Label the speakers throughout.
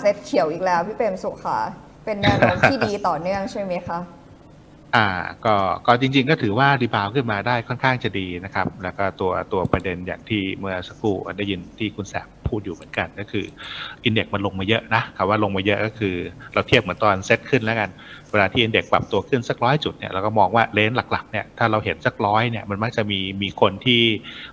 Speaker 1: เซตเขียวอีกแล้ว พี่เปรมสุขค่ะ เป็นแนวโน้มที่ดีต่อเนื่องใช่ไหมคะ
Speaker 2: อ่าก็ก็จริง ๆ ก็ถือว่ารีบาวขึ้นมาได้ค่อนข้างจะดีนะครับ แล้วก็ตัวตัวประเด็นอย่างที่เมื่อสักครู่ได้ยินที่คุณแสบพูดอยู่เหมือนกันก็คืออินเด็กมันลงมาเยอะนะคำว่าลงมาเยอะก็คือ เราเทียบเหมือนตอนเซตขึ้นแล้วกัน เวลาที่อินเด็กปรับตัวขึ้นสักร้อยจุดเนี่ยเราก็มองว่าเลนส์หลักๆเนี่ยถ้าเราเห็นสักร้อยเนี่ยมันมักจะมีมีคนที่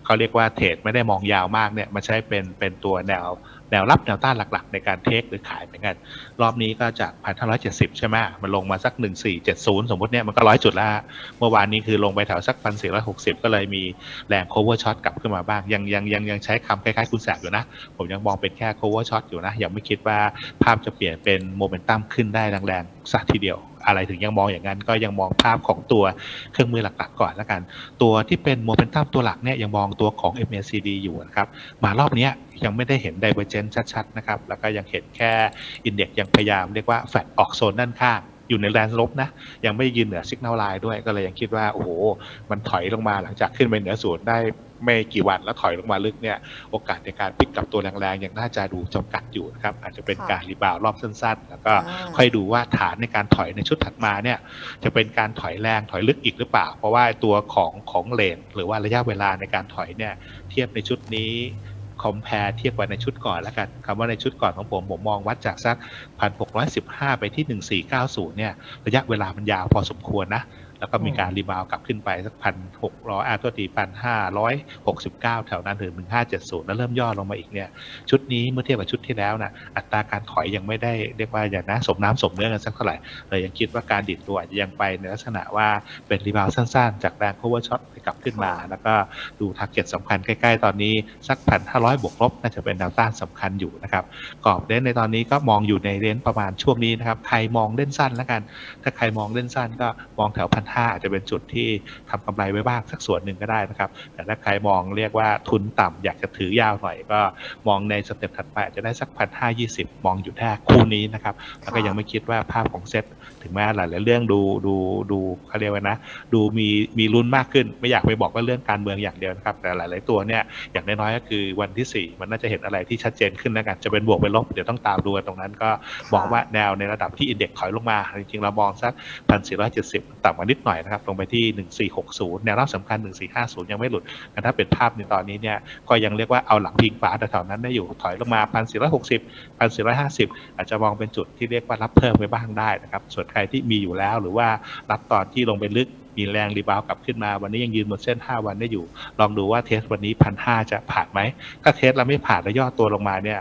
Speaker 2: เขาเรียกว่าเทรดไม่ได้มองยาวมากเนี่ยมันใช้เป็นเป็นตัวแนว แนวรับแนวต้านหลักๆ ในการเทคหรือขายเหมือนกัน รอบนี้ก็จาก1,570ใช่ไหมมันลงมาสัก1470สมมติเนี่ยมันก็ร้อยจุดแล้วฮะเมื่อวานนี้คือลงไปแถวสัก1,460ก็เลยมีแรง cover shot กลับขึ้นมาบ้าง ยังยังยังยังใช้คำคล้ายๆคุณแสบอยู่นะ ผมยังมองเป็นแค่ cover shot อยู่นะยังไม่คิดว่าภาพจะเปลี่ยนเป็นโมเมนตัมขึ้นได้แรงๆสักทีเดียว อะไรถึงยังมองอย่างนั้น ก็ยังมองภาพของตัวเครื่องมือหลักๆ ก่อนแล้วกัน ตัวที่เป็นโมเมนตัมตัวหลักเนี่ยยังมองตัวของ MACD อยู่นะครับมารอบนี้ยังไม่ได้เห็น Divergence ชัดๆนะครับแล้วก็ยังเห็นแค่อินเด็กยังพยายามเรียกว่าแฟดออกโซนด้านข้าง อยู่ในแลนด์ลบนะ ยังไม่ยืนเหนือ Signal Line ด้วยก็เลยยังคิดว่า โอ้โห มันถอยลงมาหลังจากขึ้นไปเหนือศูนย์ได้ไม่กี่วันแล้วถอยลงมาลึกเนี่ยโอกาสในการพลิกกลับตัวแรงๆยังน่าจะดูจำกัดอยู่นะครับอาจจะเป็น
Speaker 1: ค่ะ
Speaker 2: การรีบาวด์รอบสั้นๆ แล้วก็
Speaker 1: อ่า
Speaker 2: ค่อยดูว่าฐานในการถอยในชุดถัดมาเนี่ยจะเป็นการถอยแรงถอยลึกอีกหรือเปล่า เพราะว่าตัวของของเลนหรือว่าระยะเวลาในการถอยเนี่ยเทียบในชุดนี้ คอมเพลเทียบกับในชุดก่อนแล้วกันคำว่าในชุดก่อนของผมผมมองวัดจากสัก 1,615 ไปที่ 1490 เนี่ย ระยะเวลามันยาวพอสมควรนะ แล้วก็มีการรีบาวด์กลับขึ้นไปสักพันหกร้อยอ่าตัวทีพันห้าร้อยหกสิบเก้าแถวนั้นถึงหนึ่งห้าเจ็ดศูนย์แล้วเริ่มย่อลงมาอีกเนี่ยชุดนี้เมื่อเทียบกับชุดที่แล้วนะอัตราการถอยยังไม่ได้เรียกว่าอย่างนะสมน้ำสมเนื้อกันสักเท่าไหร่เลยยังคิดว่าการดิดตัวอาจจะยังไปในลักษณะว่าเป็นรีบาวด์สั้นๆ จากแรง cover shot กลับขึ้นมา แล้วก็ดูทาร์เก็ตสำคัญใกล้ๆ ตอนนี้สักพันห้าร้อยบวกลบน่าจะเป็นแนวต้านสำคัญอยู่นะครับกรอบเล่นในตอนนี้ก็มองอยู่ในเรนจ์ประมาณช่วงนี้นะครับใครมองเล่นสั้นแล้วกัน ถ้าใครมองเล่นสั้นก็มองแถวพันห้าอาจจะเป็นจุดที่ทำกำไรไว้บ้างสักส่วนหนึ่งก็ได้นะครับ แต่ถ้าใครมองเรียกว่าทุนต่ำอยากจะถือยาวหน่อยก็มองในสเต็ปถัดไปอาจจะได้สักพันห้ายี่สิบมองอยู่แค่คู่นี้นะครับแล้วก็ยังไม่คิดว่าภาพของเซ็ตถึงแม้หลายๆเรื่องดูดูดูเขาเรียกว่านะ ดูมีมีลุ้นมากขึ้น ไม่อยากไปบอกว่าเรื่องการเมืองอย่างเดียวนะครับ แต่หลาย ๆ ตัวเนี่ยอย่างน้อยๆก็คือวันที่ 4 มันน่าจะเห็นอะไรที่ชัดเจนขึ้นแล้วกันจะเป็นบวกเป็นลบเดี๋ยวต้องตามดูกันตรงนั้นก็มองว่าแนวในระดับที่อินเด็กถอยลงมา จริงๆ เรามองสัก 1,470 ต่ำกว่านิดหน่อยนะครับลงไปที่ 1460 แนวรับสำคัญ 1450 ยังไม่หลุดแต่ถ้าเป็นภาพในตอนนี้เนี่ยก็ยังเรียกว่าเอาหลังพิงฝาแถวๆนั้นได้อยู่ถอยลงมา 1,460 1,450 อาจจะมองเป็นจุดที่เรียกว่ารับเพิ่มไปบ้างได้นะครับส่วนใครที่มีอยู่แล้วหรือว่ารับตอนที่ลงไปลึก มีแรงรีบาวกลับขึ้นมา วันนี้ยังยืนบนเส้น 5 วันได้อยู่ ลองดูว่าเทสวันนี้พันห้าจะผ่านไหม ถ้าเทสเราไม่ผ่านแล้วย่อตัวลงมาเนี่ย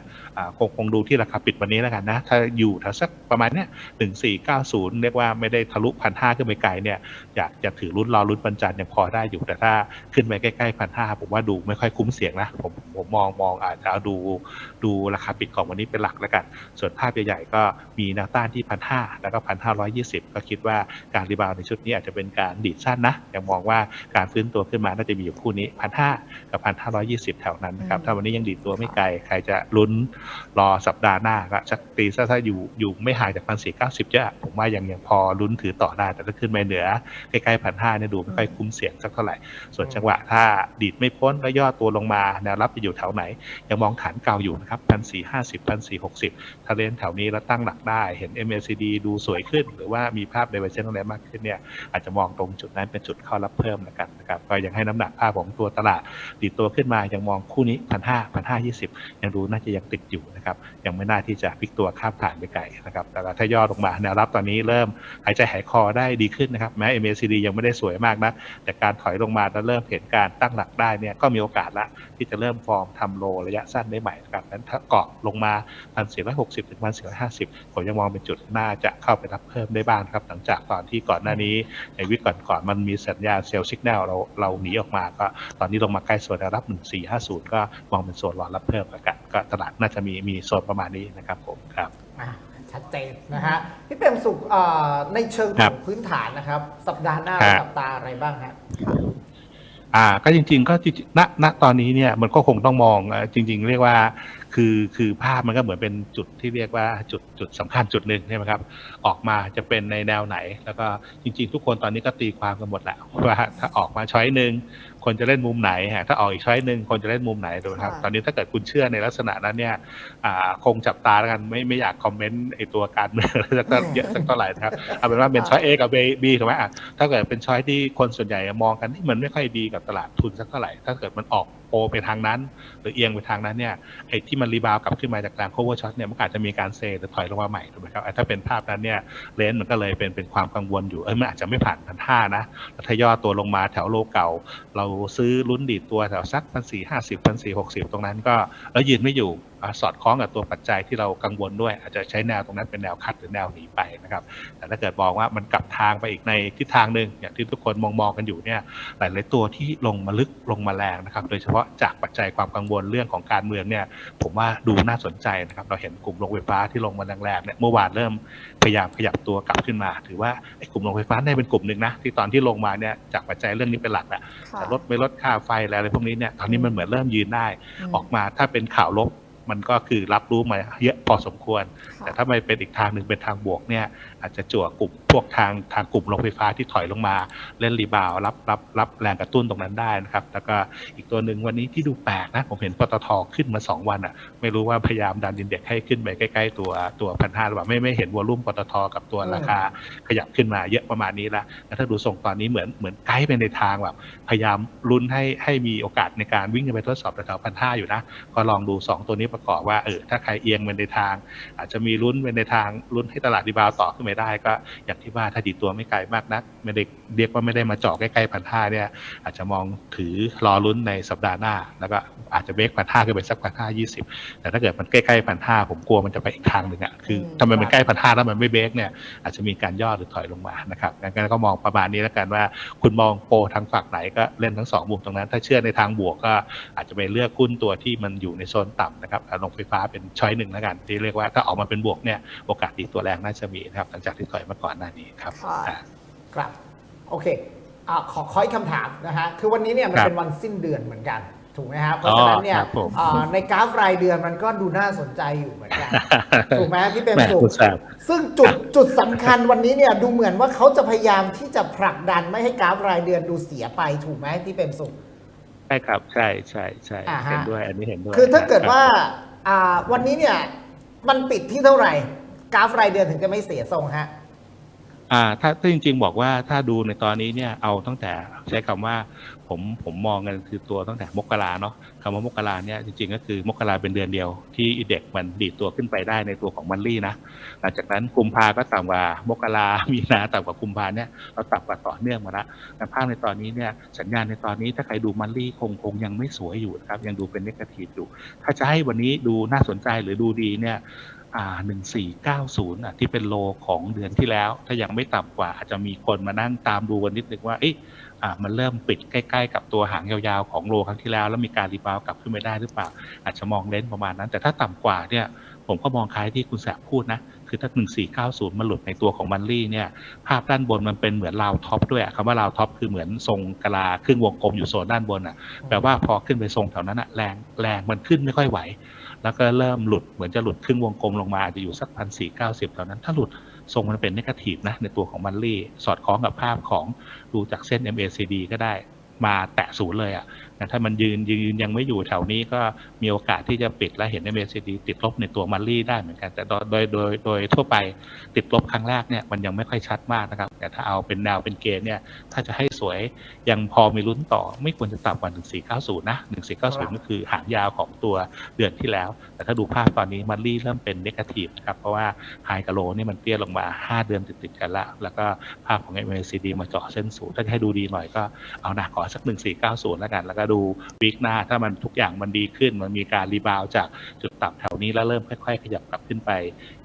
Speaker 2: คงคงดูที่ราคาปิดวันนี้แล้วกันนะ ถ้าอยู่แถวสักประมาณเนี้ยหนึ่งสี่เก้าศูนย์เรียกว่าไม่ได้ทะลุพันห้าขึ้นไปไกลเนี่ยอยากจะถือรุ่นรอรุ่นบรรจันยังพอได้อยู่แต่ถ้าขึ้นไปใกล้ๆพันห้าผมว่าดูไม่ค่อยคุ้มเสี่ยงนะผมผมมองมองอาจจะเอาดูดูราคาปิดของวันนี้เป็นหลักแล้วกัน ส่วนภาพใหญ่ๆก็มีแนวต้านที่พันห้าแล้วก็พันห้าร้อยยี่สิบก็คิดว่าการรีบาวในชุดนี้อาจจะเป็นการดีดสั้นนะยังมองว่าการฟื้นตัวขึ้นมาน่าจะมีอยู่คู่นี้พันห้ากับพันห้าร้อยี่สิบแถวนั้นนะครับ
Speaker 1: อืม
Speaker 2: ถ้าวันนี้ยังดีดตัวไม่ไกล ใครจะลุ้นรอสัปดาห์หน้าก็ชักตีซะถ้าอยู่อยู่ไม่ห่างจากพันสี่เก้าสิบเยอะผมว่ายังยังพอลุ้นถือต่อได้แต่ถ้าขึ้นไปเหนือใกล้ๆพันห้าเนี่ยดูไม่ค่อยคุ้มเสี่ยงสักเท่าไหร่ ส่วนจังหวะถ้าดีดไม่พ้นก็ย่อตัวลงมาแนวรับจะอยู่แถวไหน ยังมองฐานเก่าอยู่นะครับพันสี่ห้าสิบพันสี่หกสิบถ้าเล่นแถวนี้แล้วตั้งหลักได้เห็น MACD ดูสวยขึ้น หรือว่ามีภาพ divergence อะไรมากขึ้นเนี่ยอาจจะมองตรงจุดนั้นเป็นจุดเข้ารับเพิ่มแล้วกันนะครับก็ยังให้น้ำหนักภาพของตัวตลาดดีดตัวขึ้นมายังมองคู่นี้พันห้าพันห้ายี่สิบยังดูน่าจะยังติดอยู่นะครับยังไม่น่าที่จะพลิกตัวข้ามผ่านไปไกลนะครับแต่ถ้าย่อลงมาแนวรับตอนนี้เริ่มหายใจหายคอได้ดีขึ้นนะครับแม้ MACD ยังไม่ได้สวยมากนะแต่การถอยลงมาแล้วเริ่มเห็นการตั้งหลักได้เนี่ยก็มีโอกาสละที่จะเริ่มฟอร์มทำโลระยะสั้นได้ใหม่นะครับนั้นถ้าเกาะลงมาพันสี่ร้อยหกสิบถึงพันสี่ร้อยห้าสิบผมยังมองเป็นจุดน่าจะเข้าไปรับเพิ่มได้บ้างครับ หลังจากตอนที่ก่อนหน้านี้ในวิกก่อนๆมันมีสัญญาณเซลล์สัญญาณเราเราหนีออกมาก็ตอนนี้ลงมาใกล้โซนแนวรับ 1450 ก็มองเป็นโซนรอรับเพิ่มแล้วกันก็ตลาดน่าจะมีมีโซนประมาณนี้นะครับผมครับ
Speaker 3: อะชัดเจนนะฮะพี่เปรมสุขเอ่อในเชิง
Speaker 2: ค
Speaker 3: ข
Speaker 2: รั
Speaker 3: อบงพื้นฐานนะครับ สัปดาห์หน้า
Speaker 2: ครับ
Speaker 3: สัปดาห์อะไรบ้างฮะ
Speaker 2: อ่าก็จริงๆก็จริงๆณณตอนนี้เนี่ยมันก็คงต้องมองเอ่อจริง ๆ เรียกว่า คือคือภาพมันก็เหมือนเป็นจุดที่เรียกว่าจุดจุดสำคัญจุดหนึ่งใช่ไหมครับ ออกมาจะเป็นในแนวไหน แล้วก็จริง ๆ ทุกคนตอนนี้ก็ตีความกันหมดแล้วว่าถ้าออกมาช้อยหนึ่ง คนจะเล่นมุมไหนฮะถ้าออกอีกช้อยหนึ่งคนจะเล่นมุมไหนถูกไหมครับ
Speaker 1: ค่ะ
Speaker 2: ตอนนี้ถ้าเกิดคุณเชื่อในลักษณะนั้นเนี่ยอ่าคงจับตาแล้วกันไม่ไม่อยากคอมเมนต์ไอตัวการเมือง สักเยอะสักเท่าไหร่นะครับเอาเป็นว่าเป็นช้อย A กับ B B ถูกไหมอะถ้าเกิดเป็นช้อยที่คนส่วนใหญ่มองกันที่มันไม่ค่อยดีกับตลาดทุนสักเท่าไหร่ ถ้าเกิดมันออกโปรไปทางนั้น หรือเอียงไปทางนั้นเนี่ยไอ้ที่มันรีบาวกลับขึ้นมาจากแรง cover shot เนี่ยมันอาจจะมีการเซหรือถอยลงมาใหม่ถูกไหมครับอะถ้าเป็นภาพนั้นเนี่ยเลนส์มันก็เลยเป็นเป็นความกังวลอยู่เอ้ยมันอาจจะไม่ผ่านพันห้านะแล้วถ้าย่อตัวลงมาแถวโลเก่า เราซื้อลุ้นดีดตัวแถวสักพันสี่ห้าสิบพันสี่หกสิบตรงนั้นก็แล้วยืนไม่อยู่สอดคล้องกับตัวปัจจัยที่เรากังวลด้วย อาจจะใช้แนวตรงนั้นเป็นแนวคัดหรือแนวหนีไปนะครับ แต่ถ้าเกิดมองว่ามันกลับทางไปอีกในทิศทางหนึ่งอย่างที่ทุกคนมองมองกันอยู่เนี่ยหลายๆตัวที่ลงมาลึกลงมาแรงนะครับ โดยเฉพาะจากปัจจัยความกังวลเรื่องของการเมืองเนี่ย ผมว่าดูน่าสนใจนะครับ เราเห็นกลุ่มโรงไฟฟ้าที่ลงมาแรงๆเนี่ยเมื่อวานเริ่มพยายามขยับตัวกลับขึ้นมา ถือว่าไอ้กลุ่มโรงไฟฟ้าได้เป็นกลุ่มหนึ่งนะที่ตอนที่ลงมาเนี่ยจากปัจจัยเรื่องนี้เป็นหลักแหละแต่ลดไม่ลดค่าไฟอะไรพวกนี้เนี่ยตอนนี้มันเหมือนเริ่มยืนได้ออกมาถ้าเป็นข่าวลบ มันก็คือรับรู้มาเยอะพอสมควร
Speaker 1: ค่ะ
Speaker 2: แต่ถ้าไม่เป็นอีกทางหนึ่งเป็นทางบวกเนี่ยอาจจะจั่วกลุ่มพวกทางทางกลุ่มโรงไฟฟ้าที่ถอยลงมา เล่นรีบาวด์รับรับรับแรงกระตุ้นตรงนั้นได้นะครับ แล้วก็อีกตัวหนึ่งวันนี้ที่ดูแปลกนะ ผมเห็นปตทขึ้นมา 2 วันอะ ไม่รู้ว่าพยายามดันดินเด็กให้ขึ้นไปใกล้ๆตัวตัวพันห้าหรือเปล่าไม่ไม่เห็นวอลุ่มปตทกับตัวราคาขยับขึ้นมาเยอะประมาณนี้ละแล้วถ้าดูส่งตอนนี้เหมือนเหมือนไกด์ไปในทางแบบพยายามลุ้นให้ให้มีโอกาสในการวิ่งไปทดสอบแถวๆพันห้าอยู่นะก็ลองดู 2 ตัวนี้ประกอบว่าเออถ้าใครเอียงไปในทาง อาจจะมีลุ้นไปในทางลุ้นให้ตลาดรีบาวด์ต่อขึ้นไปได้ก็อย่างที่ว่าถ้าดีดตัวไม่ไกลมากนัก ไม่ได้เรียกว่าไม่ได้มาเจาะใกล้ๆพันห้าเนี่ยอาจจะมองถือรอลุ้นในสัปดาห์หน้า แล้วก็อาจจะเบรกพันห้าขึ้นไปสักพันห้ายี่สิบแต่ถ้าเกิดมันใกล้ๆพันห้าผมกลัวมันจะไปอีกทางหนึ่งอะคือ
Speaker 1: ม
Speaker 2: ทำไมมันใกล้พันห้าแล้วมันไม่เบรกเนี่ยอาจจะมีการย่อหรือถอยลงมานะครับงั้นก็มองประมาณนี้แล้วกันว่า คุณมองโปรทางฝั่งไหนก็เล่นทั้งสองมุมตรงนั้น ถ้าเชื่อในทางบวกก็อาจจะไปเลือกหุ้นตัวที่มันอยู่ในโซนต่ำนะครับอะโรงไฟฟ้าเป็นช้อยหนึ่งแล้วกัน ที่เรียกว่าถ้าออกมาเป็นบวกเนี่ยโอกาสดีตัวแรงน่าจะมีนะครับหลังจากที่ถอยมาก่อนหน้านี้ครับ
Speaker 1: ค่ะ
Speaker 2: อะ
Speaker 3: ครับโอเคอ่าขอขออีกคำถามนะฮะคือวันนี้เนี่ยมัน
Speaker 2: ครับ
Speaker 3: เป็นวันสิ้นเดือนเหมือนกันถูกไหมครับเพราะฉะนั้นเนี่ย
Speaker 2: ครับผม
Speaker 3: อ่าในกราฟรายเดือนมันก็ดูน่าสนใจอยู่เหมือนกันถูกไหมพี่เปรม
Speaker 2: แม่
Speaker 3: สุข
Speaker 2: คุณแซม
Speaker 3: ซึ่งจุดจุดสำคัญวันนี้เนี่ยดูเหมือนว่าเขาจะพยายามที่จะผลักดันไม่ให้กราฟรายเดือนดูเสียไปถูกไหมพี่เปรมสุข
Speaker 2: ใช่ครับ ใช่ใช่ใช่
Speaker 3: อ่าฮะ
Speaker 2: เห็นด้วย อันนี้เห็นด้วย
Speaker 3: คือถ้าเกิด
Speaker 2: รับ
Speaker 3: ว่าอ่าวันนี้เนี่ยมันปิดที่เท่าไหร่ กราฟรายเดือนถึงจะไม่เสียทรงฮะ
Speaker 2: อ่าถ้าถ้าจริง ๆ บอกว่าถ้าดูในตอนนี้เนี่ยเอาตั้งแต่ใช้คำว่าผมผมมองกันคือตัวตั้งแต่มกราเนาะคำว่ามกราเนี่ยจริง ๆ ก็คือมกราเป็นเดือนเดียวที่เด็กมันดีดตัวขึ้นไปได้ในตัวของมันลี่นะหลังจากนั้นกุมภาก็ต่ำกว่ามกรามีนาต่ำกว่ากุมภาเนี่ยเราต่ำกว่าต่อเนื่องมาละแต่ภาพในตอนนี้เนี่ยสัญญาณในตอนนี้ถ้าใครดูมันลี่คงคงยังไม่สวยอยู่นะครับยังดูเป็นนกาทีฟอยู่ ถ้าจะให้วันนี้ดูน่าสนใจหรือดูดีเนี่ย อ่าหนึ่งสี่เก้าศูนย์อะที่เป็นโลของเดือนที่แล้ว ถ้ายังไม่ต่ำกว่าอาจจะมีคนมานั่งตามดูกันนิดนึงว่าเอ๊ะมันเริ่มปิดใกล้ ๆ กับตัวหางยาวๆของโลครั้งที่แล้ว แล้วมีการรีบาวกลับขึ้นไปได้หรือเปล่า อาจจะมองเลนส์ประมาณนั้น แต่ถ้าต่ำกว่าเนี่ยผมก็มองคล้ายที่คุณแสบพูดนะ คือถ้า 1490 มันหลุดในตัวของมันลี่เนี่ย ภาพด้านบนมันเป็นเหมือนราวท็อปด้วยคำว่าราวท็อปคือเหมือนทรงกะลาครึ่งวงกลมอยู่โซนด้านบนอะ แปลว่าพอขึ้นไปทรงแถวนั้นอะแรงแรงมันขึ้นไม่ค่อยไหว แล้วก็เริ่มหลุดเหมือนจะหลุดครึ่งวงกลมลงมาอาจจะอยู่สักพันสี่เก้าสิบตอนนั้น ถ้าหลุดทรงมันเป็นนกาทีฟนะในตัวของมันลี่สอดคล้องกับภาพของดูจากเส้น MACD ก็ได้มาแตะศูนย์เลยอะ่ะแต่ถ้ามันยืนยืนยังไม่อยู่แถวนี้ก็มีโอกาสที่จะปิดและเห็น MACD ติดลบในตัวมันลี่ได้เหมือนกัน แต่โดยโดยโดยโดยทั่วไปติดลบครั้งแรกเนี่ยมันยังไม่ค่อยชัดมากนะครับ แต่ถ้าเอาเป็นแนวเป็นเกณฑ์เนี่ยถ้าจะให้สวยยังพอมีลุ้นต่อ ไม่ควรจะต่ำกว่า1490นะ1490ก็คือหางยาวของตัวเดือนที่แล้ว แต่ถ้าดูภาพตอนนี้มันรี่เริ่มเป็นเนกาทีฟนะครับเพราะว่าไฮกับโลนี่มันเตี้ยลงมา 5 เดือนติดๆกันละแล้วก็ภาพของ MACD มาเจาะเส้นสูงถ้าจะให้ดูดีหน่อยก็เอาหนักขอสัก1490แล้วกันแล้วก็ดูวิกหน้าถ้ามันทุกอย่างมันดีขึ้น มันมีการรีบาวจากจุดต่ำแถวนี้แล้วเริ่มค่อยๆ ขยับกลับขึ้นไป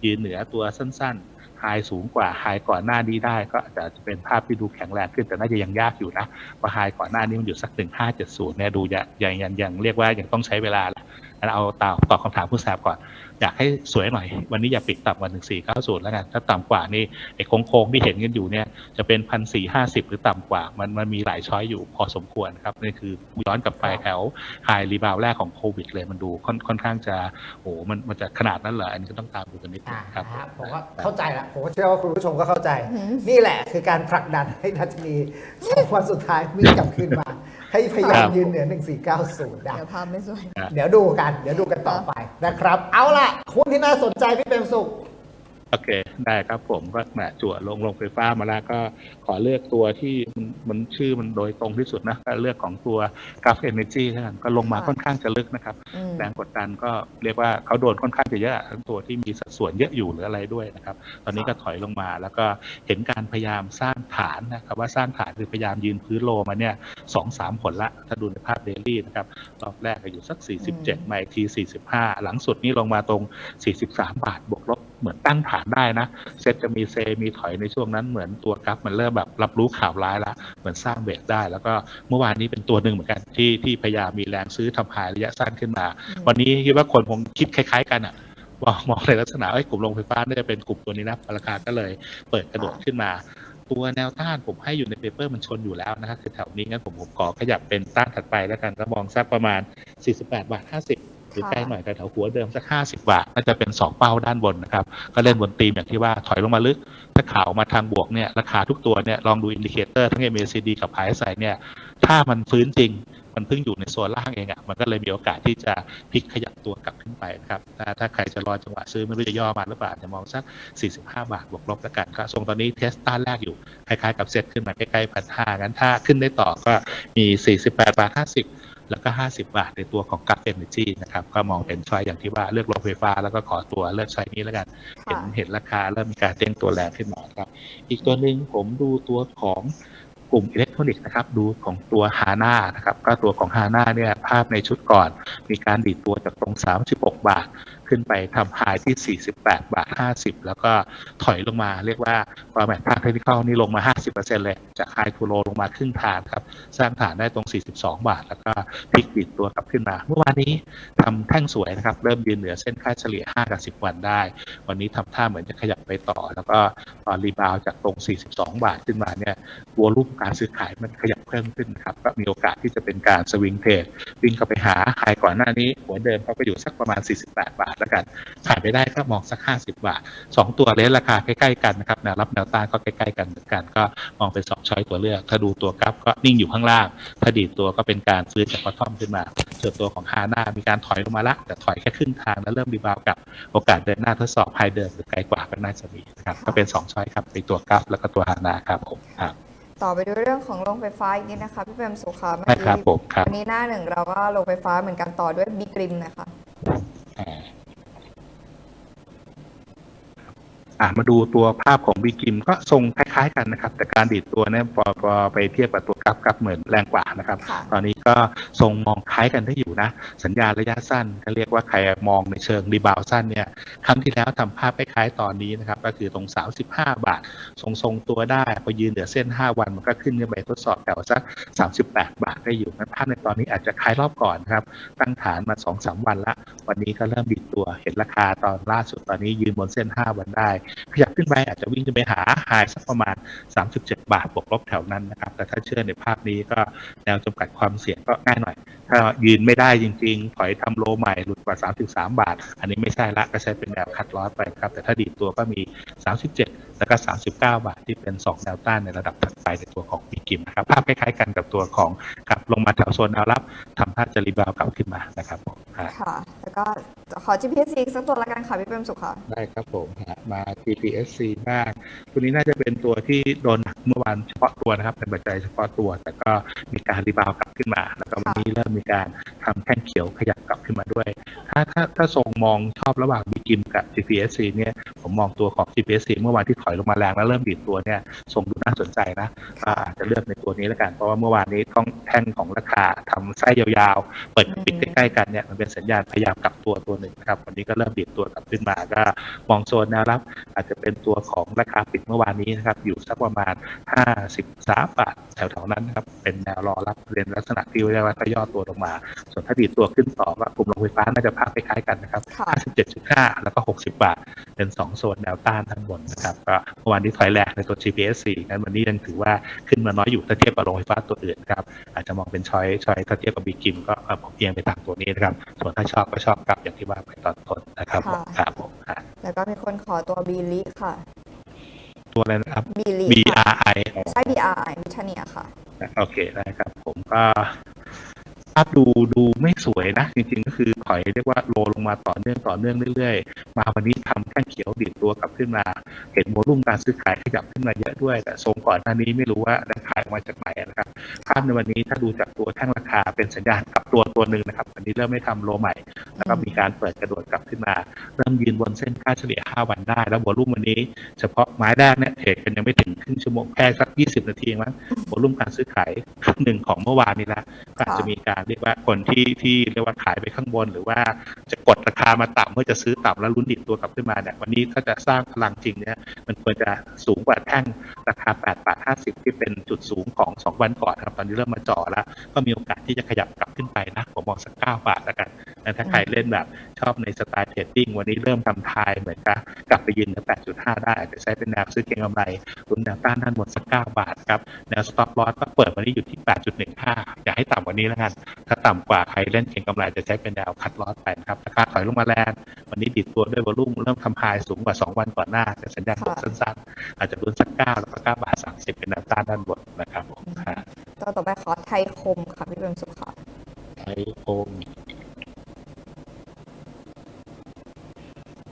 Speaker 2: ยืนเหนือตัวสั้นๆไฮสูงกว่าไฮก่อนหน้านี้ได้ ก็อาจจะเป็นภาพที่ดูแข็งแรงขึ้นแต่น่าจะยังยากอยู่นะพอหาะไฮก่อนหน้านี้มันอยู่สัก1570เนี่ยดูยังยังยังยังเรียกว่ายังต้องใช้เวลาแหละ งั้นเอาตอบตอบคำถามผู้แสบก่อน อยากให้สวยหน่อย วันนี้อย่าปิดต่ำกว่าหนึ่งสี่เก้าศูนย์แล้วกันถ้าต่ำกว่านี่ไอ้โค้งๆที่เห็นกันอยู่เนี่ยจะเป็นพันสี่ห้าสิบหรือต่ำกว่า มันมันมีหลายช้อยอยู่พอสมควรครับนี่คือย้อนกลับไปแถวไฮรีบาวแรกของโควิดเลยมันดูค่อนค่อนข้างจะโอ้โหมันมันจะขนาดนั้นเหรออันนี้ก็ต้องตามดูกันนิดนึ
Speaker 3: อ่าง
Speaker 2: ครับ
Speaker 3: นะฮะผมก็เข้าใจละผมก็เชื่อว่าคุณผู้ชมก็เข้าใจ
Speaker 1: อืม
Speaker 3: นี่แหละคือการผลักดันให้ดัชนีสองวันสุดท้ายวิ่งกลับขึ้นมา ให้พยายาม
Speaker 2: ครับ
Speaker 3: ยืนเหนือ 1490ได้
Speaker 1: เดี๋ยวภาพไม่สวย
Speaker 3: เดี๋ยวดูกัน เดี๋ยวดูกันต่อไปนะครับ เอาล่ะหุ้นที่น่าสนใจพี่เปรมสุข
Speaker 2: โอเค ได้ครับผมก็แหมจั่วลงลงไฟฟ้ามาแล้วก็ขอเลือกตัวที่มันชื่อมันโดยตรงที่สุดนะก็เลือกของตัวกราฟเอเนจีแล้วกันก็ลงมา
Speaker 1: ค่
Speaker 2: อนข้างจะลึกนะครับ แรงกดดันก็เรียกว่าเขาโดนค่อนข้างจะเยอะทั้งตัวที่มีสัดส่วนเยอะอยู่หรืออะไรด้วยนะครับ ตอนนี้ก็ถอยลงมาแล้วก็เห็นการพยายามสร้างฐานนะครับว่าสร้างฐานคือพยายามยืนพื้นโลมาเนี่ยสองสามผลละ ถ้าดูในภาพเดลี่นะครับรอบแรกก็อยู่สัก 47มาอีกที45 หลังสุดนี่ลงมาตรง 43 บาทบวกลบ เหมือนตั้งฐานได้นะ เซ็ตจะมีเซมีถอยในช่วงนั้นเหมือนตัวกราฟมันเริ่มแบบรับรู้ข่าวร้ายแล้วเหมือนสร้างเบรกได้ แล้วก็เมื่อวานนี้เป็นตัวหนึ่งเหมือนกันที่ที่พยายามมีแรงซื้อทำหายระยะสั้นขึ้นมา วันนี้คิดว่าคนคงคิดคล้าย ๆ กันอะมองมองในลักษณะเอ้ยกลุ่มโรงไฟฟ้าน่าจะเป็นกลุ่มตัวนี้นะราคาก็เลยเปิดกระโดดขึ้นมา ตัวแนวต้านผมให้อยู่ในเปเปอร์มันชนอยู่แล้วนะครับคือแถวนี้งั้นผมผมขอขยับเป็นต้านถัดไปแล้วกันก็มองสักประมาณ 48 บาท 50 หรือ
Speaker 1: ค่ะ
Speaker 2: ใกล้หน่อยแถวๆหัวเดิมสัก 50 บาทน่าจะเป็น 2 เป้าด้านบนนะครับ ก็เล่นบนตีมอย่างที่ว่าถอยลงมาลึก ถ้าข่าวมาทางบวกเนี่ยราคาทุกตัวเนี่ยลองดูอินดิเคเตอร์ทั้ง MACD กับ RSI เนี่ยถ้ามันฟื้นจริงมันเพิ่งอยู่ในโซนล่างเองอะ่ะ มันก็เลยมีโอกาสที่จะพลิกขยับตัวกลับขึ้นไปนะครับ ถ้าถ้าใครจะรอจังหวะซื้อไม่รู้จะย่อมาหรือเปล่าจะมองสัก 45 บาทบวกลบแล้วกันก็ทรงตอนนี้เทสต้านแรกอยู่ คล้ายๆกับเซ็ตขึ้นมาใกล้ๆพันห้างั้นถ้าขึ้นได้ต่อก็มี 48 บาท 50 แล้วก็ 50 บาทในตัวของกัฟเอเนจีนะครับ ก็มองเป็นชอยอย่างที่ว่าเลือกโรงไฟฟ้า แล้วก็ขอตัวเลือกใช้นี้แล้วกัน เห็น
Speaker 1: ค่ะ
Speaker 2: เห็นราคาเริ่มมีการเด้งตัวแรงขึ้นมาครับ อีกตัวหนึ่งผมดูตัวของกลุ่มอิเล็กทรอนิกส์นะครับดูของตัวฮาน่านะครับก็ตัวของฮาน่าเนี่ยภาพในชุดก่อน มีการดีดตัวจากตรง 36 บาท ขึ้นไปทำไฮที่ 48 บาท 50 แล้วก็ถอยลงมาเรียกว่าปรแมทภาคเทคนิคนี่ลงมา 50%เลยจากไฮทูโลลงมาครึ่งทางครับ สร้างฐานได้ตรง 42 บาท แล้วก็พลิกดีดตัวกลับขึ้นมา เมื่อวานนี้ทำแท่งสวยนะครับ เริ่มยืนเหนือเส้นค่าเฉลี่ย 5 กับ 10 วันได้ วันนี้ทำท่าเหมือนจะขยับไปต่อ แล้วก็ตอนรีบาวจากตรง 42 บาทขึ้นมาเนี่ยวอลุ่มการซื้อขายมันขยับเพิ่มขึ้นครับก็มีโอกาสที่จะเป็นการสวิงเทรดวิ่งเข้าไปหาไฮก่อนหน้านี้หัวเดิมเขาก็อยู่สักประมาณ 48 บาทล้วกัน ขายไปได้ก็มองสัก 50 บาท 2 ตัวเลนราคาใกล้ๆกันนะครับแนวรับแนวต้านก็ใกล้ๆกันเหมือนกันก็มองเป็น2ช้อยตัวเลือก ถ้าดูตัวกราฟก็นิ่งอยู่ข้างล่าง ถ้าดีดตัวก็เป็นการซื้อจากพอทอมขึ้นมาส่วนตัวของฮาน่ามีการถอยลงมาละแต่ถอยแค่ครึ่งทางแล้วเริ่มรีบาวด์กลับโอกาสเดินหน้าทดสอบไฮเดิมหรือไกลกว่าก็น่าจะมีนะครับก็เป็น2ช้อยครับในตัวกราฟแล้วก็ตัวฮาน่าครับผมครับ
Speaker 1: ต่อไปดูเรื่องของโรงไฟฟ้าอีกนิดนะคะพี่เปรมสุขค่ะเมื่อ
Speaker 2: ใช่
Speaker 1: กี้
Speaker 2: ครับผมครับ
Speaker 1: วันนี้หน้าหนึ่งเราก็โรงไฟฟ้าเหมือนกันต่อด้วยบิ๊กริมนะคะ
Speaker 2: อะมาดูตัวภาพของบีกิมก็ทรงคล้าย ๆ กันนะครับ แต่การดีดตัวเนี่ยพอพอไปเทียบกับตัวกราฟกราฟเหมือนแรงกว่านะครับ
Speaker 1: ค่ะ
Speaker 2: ตอนนี้ก็ทรงมองคล้ายกันได้อยู่นะ สัญญาณระยะสั้นก็เรียกว่าใครมองในเชิงรีบาวด์สั้นเนี่ยครั้งที่แล้วทำภาพคล้ายๆตอนนี้นะครับ ก็คือตรง 35 บาท ทรงทรงตัวได้ พอยืนเหนือเส้น 5 วันมันก็ขึ้นขึ้นไปทดสอบแถวสัก 38 บาทได้อยู่งั้นภาพในตอนนี้อาจจะคล้ายรอบก่อนครับ ตั้งฐานมา 2-3 วันละวันนี้ก็เริ่มบิดตัวเห็นราคาตอนล่าสุดตอนนี้ยืนบนเส้น 5 วันได้ ขยับขึ้นไปอาจจะวิ่งขึ้นไปหาไฮสักประมาณ 37 บาทบวกลบแถวนั้นนะครับแต่ถ้าเชื่อในภาพนี้ก็แนวจำกัดความเสี่ยงก็ง่ายหน่อย ถ้ายืนไม่ได้จริงๆถอยทำโลใหม่หลุดกว่า 33 บาท อันนี้ไม่ใช่ละก็ใช้เป็นแนวคัดลอสไปครับ แต่ถ้าดีดตัวก็มี 37 แล้วก็ 39 บาทที่เป็น 2 แนวต้านในระดับถัดไปในตัวของปีกิมนะครับภาพคล้ายๆกันกับตัวของกลับลงมาแถวโซนแนวรับทำท่าจะรีบาวด์กลับขึ้นมานะครับผมอ่า
Speaker 1: ค่ะ แล้วก็ขอ GPS อีกสักตัวละกันค่ะพี่เปรมสุขค่ะ
Speaker 2: ได้ครับผมฮะมา TPSC บ้างตัวนี้น่าจะเป็นตัวที่โดนหนักเมื่อวานเฉพาะตัวนะครับเป็นปัจจัยเฉพาะตัว แต่ก็มีการรีบาวด์กลับขึ้นมาแล้ วันนี้เริ่มมีการทำแท่งเขียวขยับกลับขึ้นมาด้วย ถ้าถ้าถ้าทรงมองชอบระหว่างบีกิมกับ TPSC เนี่ยผมมองตัวของ TPSC เมื่อวานที่ถอยลงมาแรงแล้วเริ่มดีดตัวเนี่ยทรงดูน่าสนใจนะอาจจะเลือกในตัวนี้แล้วกัน เพราะว่าเมื่อวานนี้ต้องแท่งของราคาทำไส้ยาวๆ เปิดปิดใกล้ๆกันเนี่ยมันเป็นสัญญาณพยายามกลับตัวตัวหนึ่งนะครับวันนี้ก็เริ่มดีดตัวกลับขึ้นมาก็มองโซนแนวรับ อาจจะเป็นตัวของราคาปิดเมื่อวานนี้นะครับอยู่สักประมาณ 53 บาทแถวๆนั้นนะครับเป็นแนวรอรับเรียนลักษณะที่เรียกว่าถ้าย่อตัวลงมา ส่วนถ้าดีดตัวขึ้นต่อก็กลุ่มโรงไฟฟ้าน่าจะภาพคล้ายๆกันนะครับ
Speaker 1: ค่ะ
Speaker 2: 57.5 แล้วก็ 60 บาท เป็น 2 โซนแนวต้านทั้งบนนะครับก็เมื่อวานนี้ถอยแรงในตัว GPS 4งั้นวันนี้ยังถือว่าขึ้นมาน้อยอยู่ถ้าเทียบกับโรงไฟฟ้าตัวอื่นนะครับอาจจะมองเป็นช้อยช้อยถ้าเทียบกับบีกิมก็เอ่อผมเอียงไปตามตัวนี้นะครับส่วนถ้าชอบก็ชอบกลับอย่างที่ว่าไปตอนต้นนะครับผมครับผมอะ
Speaker 1: แล้วก็มีคนขอตัวบีลิค่ะ
Speaker 2: ตัวอะไรนะครับ
Speaker 1: บีลิ
Speaker 2: B
Speaker 1: ค่ะ
Speaker 2: R I
Speaker 1: ใช่ BRI มิทเนียค่ะ
Speaker 2: โอเคได้ครับ ผมก็ ภาพดูดูไม่สวยนะ จริงๆ ก็คือถอยเรียกว่าโลลงมาต่อเนื่องต่อเนื่องเรื่อยๆ มาวันนี้ทำแท่งเขียวดีดตัวกลับขึ้นมา เห็นโมลุ่มการซื้อขายขยับขึ้นมาเยอะด้วย แต่ทรงก่อนหน้านี้ไม่รู้ว่าได้ขายออกมาจากไหนนะครับ ภาพในวันนี้ถ้าดูจากตัวแท่งราคาเป็นสัญญาณกลับตัวตัวหนึ่งนะครับวันนี้เริ่มไม่ทำโลใหม่ แล้วก็มีการเปิดกระโดดกลับขึ้นมา เริ่มยืนบนเส้นค่าเฉลี่ย 5 วันได้ แล้ววอลุ่มวันนี้ เฉพาะไม้แรกเนี่ยเทรดกันยังไม่ถึงครึ่งชั่วโมงแค่สัก 20 นาทีมั้งวอลุ่มการซื้อขายครึ่งหนึ่งของเมื่อวานนี้ละก็อาจจะมีการเรียกว่าคนที่ที่เรียกว่าขายไปข้างบน หรือว่าจะกดราคามาต่ำเพื่อจะซื้อต่ำแล้วลุ้นดิดตัวกลับขึ้นมาเนี่ยวันนี้ถ้าจะสร้างพลังจริงเนี่ยมันควรจะสูงกว่าแท่งราคา8บาท50 ที่เป็นจุดสูงของ 2 วันก่อนครับตอนนี้เริ่มมาจ่อแล้ว ก็มีโอกาสที่จะขยับกลับขึ้นไปนะผมมองสัก 9 บาทแล้วกันถ้าใครเล่นแบบชอบในสไตล์เทรดดิ้งวันนี้เริ่มทำทายเหมือนกับกลับไปยืนเหนือ8.5 ได้อาจจะใช้เป็นแนวซื้อเก็งกำไรลุ้นแนวต้านด้านบนสัก 9 บาทครับแนว stop loss ก็เปิดวันนี้อยู่ที่ 8.15 อย่าให้ต่ำกว่านี้แล้วกันถ้าต่ำกว่าใครเล่นเก็งกำไรจะใช้เป็นแนวคัดลอสไปนะครับราคาถอยลงมาแรงวันนี้ดิดตัวด้วยวอลุ่มเริ่มทำไฮสูงกว่า 2 วันก่อนหน้าแต่สัญญาณบวกสั้นๆ อาจจะลุ้นสัก9แล้วก็9บาท30เป็นแนวต้านด้านบนนะครับผมค่ะ
Speaker 1: ตัวต่อไปขอไทยคมค่ะพี่เปรมสุขค่ะ
Speaker 2: ไทยคม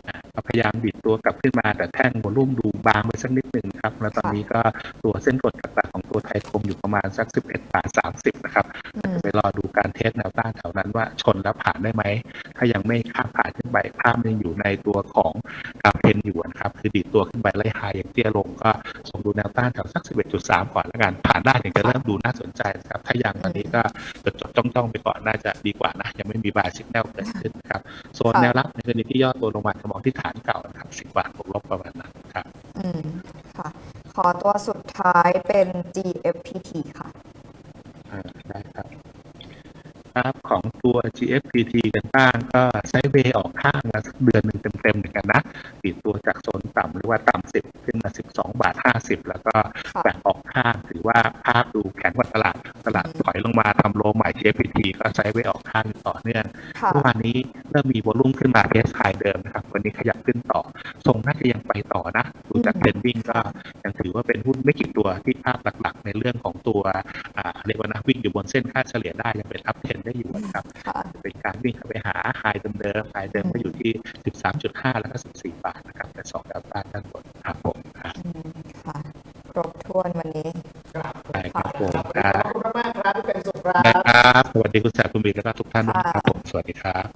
Speaker 2: อะก็พยายามดิดตัวกลับ ขึ้นมา แต่แท่งวอลุ่มดูบางไปสักนิดหนึ่งครับ แล้วตอนนี้ก็ตัวเส้นกดกลักๆของตัวไทยคมอยู่ประมาณสัก 11บาท30 นะครับไปรอดูการเทสแนวต้านแถวนั้นว่าชนแล้วผ่านได้ไหม ถ้ายังไม่ข้ามผ่านขึ้นไปภาพมันยังอยู่ในตัวของกราฟเพนอยู่นะครับ คือดีดตัวขึ้นไปไล่หายอย่างเตี้ยลงก็ส่งดูแนวต้านแถวสัก 11.3 ก่อนแล้วกัน ผ่านได้ถึงจะเริ่มดูน่าสนใจนะครับ ถ้ายังตอนนี้ก็จดจดจ้องๆไปก่อนน่าจะดีกว่านะ ยังไม่มีบายสิกแนลเกิดขึ้นครับ โซนแนวรับในกรณีที่ย่อตัวลงมาจะมองที่ฐานเก่านะครับ 10 บาทบวกลบประมาณนั้นครับ
Speaker 1: อืมค่ะ ขอตัวสุดท้ายเป็น GFPT ค่ะ
Speaker 2: อ่า ได้ครับ ครับของตัว GFPT กันบ้างก็ไซด์เวย์ออกข้างมาสักเดือนหนึ่งเต็มๆเหมือนกันนะติดตัวจากโซนต่ำหรือว่าต่ำสิบขึ้นมา 12 บาท 50 แล้วก็
Speaker 1: ค่ะ
Speaker 2: แบ่งออกข้างถือว่าภาพดูแข็งกว่าตลาดตลาดถอยลงมาทำโลใหม่ GFPT ก็ไซด์เวย์ออกข้างอยู่ต่อเนื่อง
Speaker 1: ค่ะ
Speaker 2: เมื่อวานนี้เริ่มมีวอลุ่มขึ้นมาเทสไฮเดิมนะครับวันนี้ขยับขึ้นต่อทรงน่าจะยังไปต่อนะดูจากเทรนดิ้งก็ยังถือว่าเป็นหุ้นไม่กี่ตัวที่ภาพหลักๆ ในเรื่องของตัวอ่าเรียกว่านะวิ่งอยู่บนเส้นค่าเฉลี่ยได้ยังเป็นอัพเทรนได้อยู่นะครับ
Speaker 1: ค่ะ
Speaker 2: เป็นการวิ่งเข้าไปหาไฮเดิมๆไฮเดิมก็อยู่ที่ 13.5 แล้วก็ 14 บาทนะครับแต่สองดาวต้านด้านบนครับผมครับ
Speaker 1: อืมค่ะครบถ้วนวันนี้
Speaker 3: ครับ
Speaker 2: ได้ครับผม
Speaker 3: ขอบ
Speaker 2: ครับ
Speaker 3: คุณมากๆครับพี่เป็นสุขครั
Speaker 2: ได้
Speaker 3: บ
Speaker 2: ครับ สวัสดีคุณแสบคุณบีแล้วก็ทุกท่านด้วยนะครับผมสวัสดีครับ